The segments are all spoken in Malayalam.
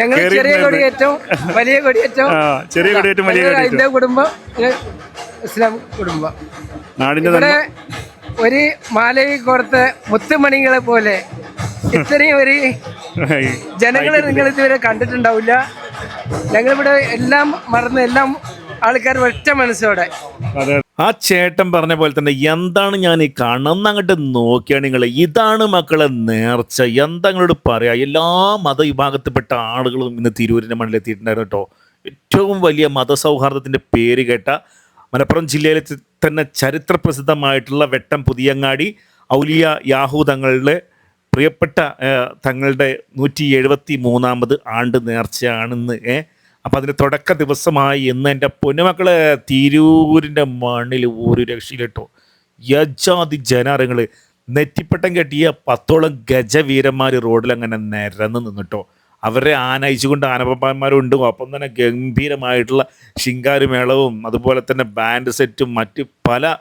ഞങ്ങൾ ചെറിയ കൊടിയേറ്റവും വലിയ കൊടിയേറ്റവും ചെറിയ കൊടിയേറ്റവും വലിയ കൊടിയേറ്റവും. കുടുംബം ഇസ്ലാം കുടുംബം. നാടിന്റെ ഇവിടെ ഒരു മാലയിൽ കൊടുത്ത മുത്തുമണികളെ പോലെ ഇത്രയും ഒരു ജനങ്ങളെ നിങ്ങൾ ഇതുവരെ കണ്ടിട്ടുണ്ടാവില്ല. ഞങ്ങളിവിടെ എല്ലാം മറന്ന് എല്ലാം ആൾക്കാർ ഒറ്റ മനസ്സോടെ. ആ ചേട്ടൻ പറഞ്ഞ പോലെ തന്നെ എന്താണ് ഞാൻ ഈ കാണുന്ന അങ്ങോട്ട് നോക്കിയാണ് നിങ്ങൾ ഇതാണ് മക്കളെ നേർച്ച. എന്താ നിങ്ങളോട് പറയാ? എല്ലാ മതവിഭാഗത്തിൽപ്പെട്ട ആളുകളും ഇന്ന് തിരൂരിന്റെ മണ്ണിലെത്തിയിട്ടുണ്ടായിരുന്നു കേട്ടോ. ഏറ്റവും വലിയ മതസൗഹാർദ്ദത്തിന്റെ പേര് കേട്ട മലപ്പുറം ജില്ലയിലെ തന്നെ ചരിത്ര പ്രസിദ്ധമായിട്ടുള്ള വെട്ടം പുതിയങ്ങാടി ഔലിയ യാഹു തങ്ങളുടെ പ്രിയപ്പെട്ട തങ്ങളുടെ നൂറ്റി എഴുപത്തി മൂന്നാമത് ആണ്ട് നേർച്ചയാണെന്ന് ഏ അപ്പം അതിന്റെ തുടക്ക ദിവസമായി ഇന്ന് എന്റെ പൊന്നുമക്കളെ തിരൂരിന്റെ മണ്ണിൽ ഒരു രക്ഷയിലിട്ടു. യജാതി ജനാറങ്ങൾ നെറ്റിപ്പട്ടം കെട്ടിയ പത്തോളം ഗജവീരന്മാർ റോഡിൽ അങ്ങനെ നിരന്ന് നിന്നിട്ടോ. അവരെ ആനയിച്ചുകൊണ്ട് ആനപ്പന്മാരുണ്ട്. ഒപ്പം തന്നെ ഗംഭീരമായിട്ടുള്ള ശിങ്കാരിമേളവും അതുപോലെ തന്നെ ബാൻഡ് സെറ്റും മറ്റ് പല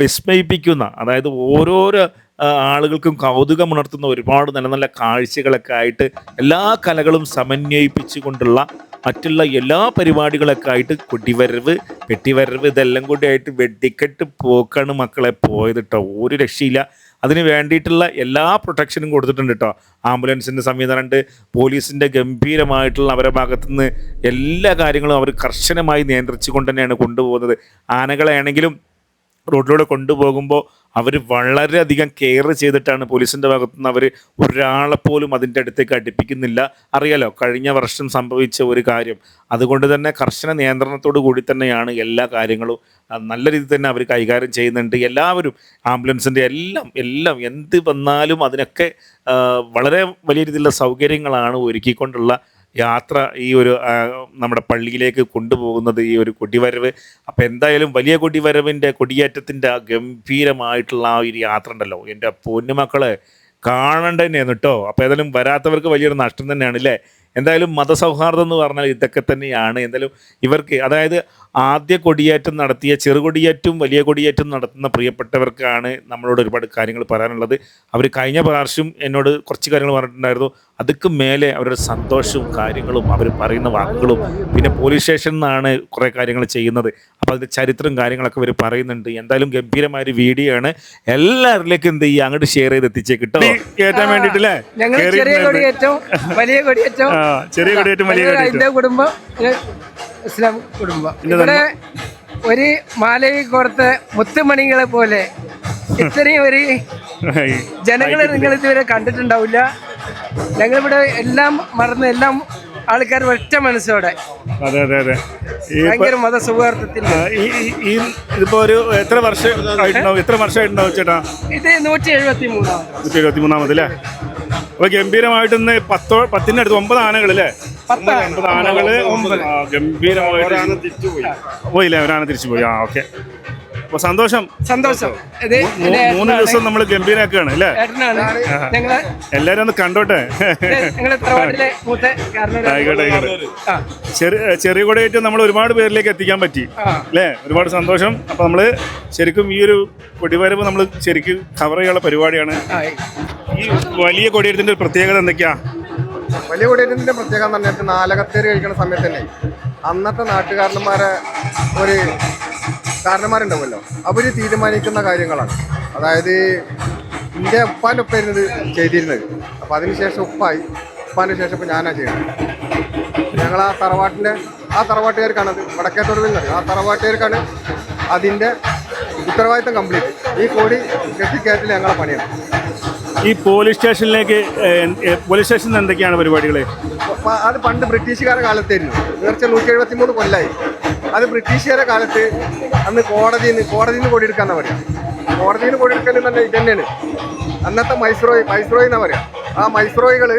വിസ്മയിപ്പിക്കുന്ന അതായത് ഓരോരോ ആളുകൾക്കും ആളുകൾക്കും കൗതുകമുണർത്തുന്ന ഒരുപാട് നല്ല നല്ല കാഴ്ചകളൊക്കെ ആയിട്ട് എല്ലാ കലകളും സമന്വയിപ്പിച്ചുകൊണ്ടുള്ള മറ്റുള്ള എല്ലാ പരിപാടികളൊക്കെ ആയിട്ട് കൊടിവരവ് പെട്ടിവരവ് ഇതെല്ലാം കൂടി ആയിട്ട് വെടിക്കെട്ട് പോക്കാണ് മക്കളെ പോയത് കേട്ടോ ഒരു രക്ഷയില്ല. അതിന് വേണ്ടിയിട്ടുള്ള എല്ലാ പ്രൊട്ടക്ഷനും കൊടുത്തിട്ടുണ്ട് കേട്ടോ ആംബുലൻസിന്റെ സംവിധാനമുണ്ട് പോലീസിന്റെ ഗംഭീരമായിട്ടുള്ള അവരുടെ ഭാഗത്തുനിന്ന് എല്ലാ കാര്യങ്ങളും അവർ കർശനമായി നിയന്ത്രിച്ചുകൊണ്ട് തന്നെയാണ് കൊണ്ടുപോകുന്നത്. ആനകളെ ആണെങ്കിലും റോഡിലൂടെ കൊണ്ടുപോകുമ്പോൾ അവർ വളരെയധികം കെയർ ചെയ്തിട്ടാണ് പോലീസിന്റെ ഭാഗത്തുനിന്ന് അവർ ഒരാളെ പോലും അതിന്റെ അടുത്തേക്ക് അടുപ്പിക്കുന്നില്ല. അറിയാലോ കഴിഞ്ഞ വർഷം സംഭവിച്ച ഒരു കാര്യം. അതുകൊണ്ട് തന്നെ കർശന നിയന്ത്രണത്തോടു കൂടി തന്നെയാണ് എല്ലാ കാര്യങ്ങളും നല്ല രീതിയിൽ തന്നെ അവർ കൈകാര്യം ചെയ്യുന്നുണ്ട്. എല്ലാവരും ആംബുലൻസിന്റെ എല്ലാം എല്ലാം എന്ത് വന്നാലും അതിനൊക്കെ വളരെ വലിയ രീതിയിലുള്ള സൗകര്യങ്ങളാണ് ഒരുക്കിക്കൊണ്ടുള്ള യാത്ര ഈ ഒരു നമ്മുടെ പള്ളിയിലേക്ക് കൊണ്ടുപോകുന്നത് ഈ ഒരു കൊടിവരവ്. അപ്പോൾ എന്തായാലും വലിയ കൊടിവരവിന്റെ കൊടിയേറ്റത്തിന്റെ ആ ഗംഭീരമായിട്ടുള്ള ആ ഒരു യാത്ര ഉണ്ടല്ലോ. എന്റെ പൊന്നുമക്കളെ കാണണ്ട കേട്ടോ. അപ്പോൾ ഏതായാലും വരാത്തവർക്ക് വലിയൊരു നഷ്ടം തന്നെയാണ് അല്ലേ? എന്തായാലും മതസൗഹാർദ്ദം എന്ന് പറഞ്ഞാൽ ഇതൊക്കെ തന്നെയാണ്. എന്തായാലും ഇവർക്ക് അതായത് ആദ്യ കൊടിയേറ്റം നടത്തിയ ചെറുകൊടിയേറ്റും വലിയ കൊടിയേറ്റം നടത്തുന്ന പ്രിയപ്പെട്ടവർക്കാണ് നമ്മളോട് ഒരുപാട് കാര്യങ്ങൾ പറയാനുള്ളത്. അവർ കഴിഞ്ഞ പ്രാവശ്യം എന്നോട് കുറച്ച് കാര്യങ്ങൾ പറഞ്ഞിട്ടുണ്ടായിരുന്നു. അതുക്ക് മേലെ അവരുടെ സന്തോഷവും കാര്യങ്ങളും അവർ പറയുന്ന വാക്കുകളും പിന്നെ പോലീസ് സ്റ്റേഷനിൽ നിന്നാണ് കുറേ കാര്യങ്ങൾ ചെയ്യുന്നത്. അപ്പോൾ അതിന്റെ ചരിത്രം കാര്യങ്ങളൊക്കെ അവർ പറയുന്നുണ്ട്. എന്തായാലും ഗംഭീരമായ ഒരു വീഡിയോ ആണ് എല്ലാവരിലേക്കും എന്ത് ചെയ്യുക? അങ്ങോട്ട് ഷെയർ ചെയ്ത് എത്തിച്ചേ കിട്ടോ കയറ്റാൻ വേണ്ടിട്ടല്ലേ ഞങ്ങൾ കേറി ചെറിയ കൊടിയേറ്റവും വലിയ കൊടിയേറ്റവും ആ, ചെറിയ കൊടിയേറ്റവും വലിയ ഞങ്ങൾ കുടുംബം ഇസ്ലാം കുടുംബം. ഇവിടെ ഒരു മാലയിൽ കൊടുത്ത മുത്തുമണികളെ പോലെ ഇത്രയും ഒരു ജനങ്ങളെ നിങ്ങൾ ഇതുവരെ കണ്ടിട്ടുണ്ടാവില്ല. ഞങ്ങളിവിടെ എല്ലാം മറന്ന് എല്ലാം ആൾക്കാർ ഒറ്റ മനസ്സോടെ. അതെ അതെ അതെ. ഭയങ്കര മതസൗഹാർദ്ദത്തിൽ ഈ ഇതിപ്പോ ഒരു എത്ര വർഷം ആയിട്ടുണ്ടാവും? എത്ര വർഷമായിട്ടുണ്ടാവും ചേട്ടാ? ഇത് നൂറ്റി എഴുപത്തി മൂന്നാമത് നൂറ്റി എഴുപത്തി മൂന്നാമത് അല്ലേ അപ്പൊ ഗംഭീരമായിട്ട് ഇന്ന് പത്തോ പത്തിന്റെ അടുത്ത് ഒമ്പത് ആനകൾ അല്ലേ ഒമ്പത് ആനകൾ ഗംഭീരമായിട്ട് പോയില്ലേ? ഒരാന തിരിച്ചു പോയി ആ ഓക്കെ. അപ്പൊ സന്തോഷം. സന്തോഷം. മൂന്ന് ദിവസം നമ്മൾ ഗംഭീരാക്കുകയാണ് അല്ലേ? എല്ലാരും ഒന്ന് കണ്ടോട്ടെ? ആയിക്കോട്ടെ ആയിക്കോട്ടെ. ചെറിയ ചെറിയ കൊടയേറ്റ് നമ്മൾ ഒരുപാട് പേരിലേക്ക് എത്തിക്കാൻ പറ്റി. അല്ലേ? ഒരുപാട് സന്തോഷം. അപ്പൊ നമ്മൾ ശരിക്കും ഈ ഒരു കൊടിവരവ് നമ്മൾ ശരിക്കും കവർ ചെയ്യാനുള്ള പരിപാടിയാണ്. ഈ വലിയ കൊടിയേറ്റത്തിന്റെ ഒരു പ്രത്യേകത എന്തൊക്കെയാ? വലിയ കൊടിയേറ്റത്തിന്റെ പ്രത്യേകത എന്ന് പറഞ്ഞാൽ നാലകത്തേര് കഴിക്കുന്ന സമയത്ത് തന്നെ അന്നത്തെ നാട്ടുകാരന്മാരെ ഒരു കാരണന്മാരുണ്ടാവുമല്ലോ. അവർ തീരുമാനിക്കുന്ന കാര്യങ്ങളാണ്. അതായത് എന്റെ ഉപ്പാന്റെ ഒപ്പായിരുന്നു ചെയ്തിരുന്നത്. അപ്പോൾ അതിനുശേഷം ഉപ്പായി. ഉപ്പാന്റെ ശേഷം ഇപ്പോൾ ഞാനാണ് ചെയ്യുന്നത് ഞങ്ങൾ ആ തറവാട്ടിന്റെ ആ തറവാട്ടുകാർക്കാണ് അത് വടക്കേ വടക്കേത്തോട് ആ തറവാട്ടുകാർക്കാണ് അതിന്റെ ഉത്തരവാദിത്തം കംപ്ലീറ്റ് ഈ കോടി കെട്ടിക്കയറ്റിൽ ഞങ്ങളെ പണിയാണ്. ഈ പോലീസ് സ്റ്റേഷനിലേക്ക് പോലീസ് സ്റ്റേഷനിൽ എന്തൊക്കെയാണ് പരിപാടികൾ അത് പണ്ട് ബ്രിട്ടീഷുകാരുടെ കാലത്തായിരുന്നു. നേർച്ച നൂറ്റി എഴുപത്തി മൂന്ന് കൊല്ലായി. അത് ബ്രിട്ടീഷുകാരെ കാലത്ത് അന്ന് കോടതിയിൽ നിന്ന് കൊടി നിന്ന് കൊടിയെടുക്കാന്നാ പറയാം? കോടതിയിൽ നിന്ന് കൊടിയെടുക്കൽ തന്നെ ഇതന്നെയാണ്. തന്നെയാണ് അന്നത്തെ മൈസ്രോയ് മൈസ്രോയ് എന്നാ പറയാ? ആ മൈസ്രോയികൾ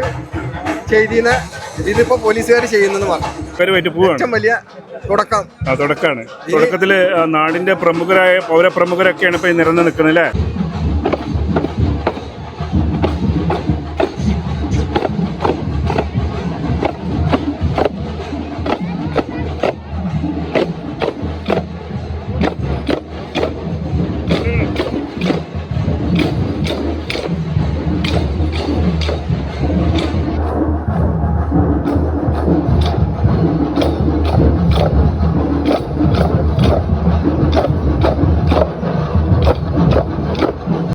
ചെയ്തിരുന്ന ഇതിപ്പോ പോലീസുകാർ ചെയ്യുന്നെന്ന് പറഞ്ഞു. ഏറ്റവും വലിയ തുടക്കം. തുടക്കമാണ് തുടക്കത്തിൽ നാടിന്റെ പ്രമുഖരായ പൗരപ്രമുഖരൊക്കെയാണ് ഇപ്പൊ നിരന്ന് നിൽക്കുന്നത് അല്ലേ?